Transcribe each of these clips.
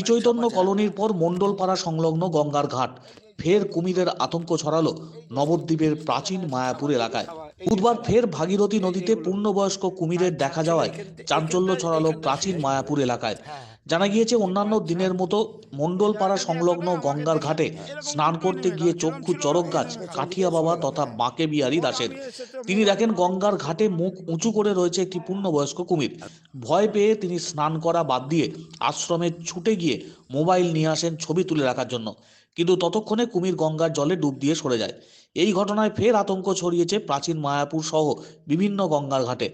শ্রীচৈতন্য কলোনির পর মণ্ডলপাড়া সংলগ্ন গঙ্গার ঘাট। ফের কুমিরের আতঙ্ক ছড়ালো নবদ্বীপের প্রাচীন মায়াপুর এলাকায়। বুধবার ফের ভাগীরথী নদীতে পূর্ণবয়স্ক কুমিরের দেখা যাওয়ায় চাঞ্চল্য ছড়ালো প্রাচীন মায়াপুর এলাকায়। জানা গিয়েছে, অন্যান্য দিনের মতো মণ্ডলপাড়া সংলগ্ন গঙ্গার ঘাটে স্নান করতে গিয়ে চক্ষু চরক গাছ, কাঠিয়া বাবা তথা বাঁকে বিহারী দাসের। তিনি দেখেন, গঙ্গার ঘাটে মুখ উঁচু করে রয়েছে একটি পূর্ণবয়স্ক কুমির। ভয় পেয়ে তিনি স্নান করা বাদ দিয়ে আশ্রমে ছুটে গিয়ে মোবাইল নিয়ে আসেন ছবি তুলে রাখার জন্য। কিন্তু ততক্ষণে কুমির গঙ্গার জলে ডুব দিয়ে সরে যায়। এই ঘটনায় ফের আতঙ্ক ছড়িয়েছে প্রাচীন মায়াপুর সহ বিভিন্ন গঙ্গার ঘাটে।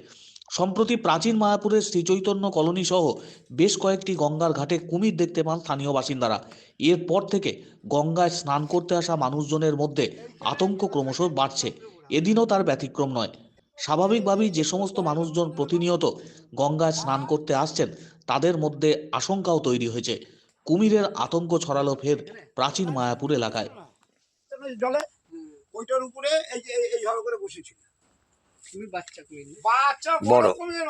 সম্প্রতি প্রাচীন মায়াপুরের শ্রীচৈতন্য কলোনি সহ বেশ কয়েকটি গঙ্গার ঘাটে কুমির দেখতে পান স্থানীয় বাসিন্দারা। এরপর থেকে গঙ্গায় স্নান করতে আসা মানুষজনের মধ্যে আতঙ্ক ক্রমশ বাড়ছে। এদিনও তার ব্যতিক্রম নয়। স্বাভাবিকভাবেই যে সমস্ত মানুষজন প্রতিনিয়ত গঙ্গায় স্নান করতে আসছেন, তাদের মধ্যে আশঙ্কাও তৈরি হয়েছে। কুমিরের আতঙ্ক ছড়ালো ফের প্রাচীন মায়াপুর এলাকায়। জলে, ওইটার উপরে এই এইভাবে করে বসেছিল। বাচ্চা বাচ্চা বড়। কুমির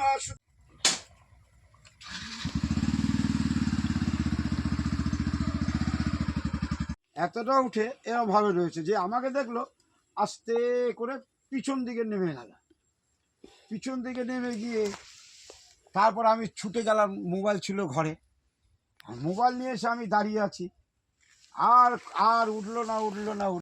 এতটা উঠে এরকম ভাবে রয়েছে যে আমাকে দেখল আস্তে করে পিছন দিকে নেমে গেল। পিছন দিকে নেমে গিয়ে তারপর আমি ছুটে গেলাম মোবাইল ছিল ঘরে। মোবাইল নিয়ে এসে আমি দাঁড়িয়ে আছি। আর আর উঠল না উঠল না উঠল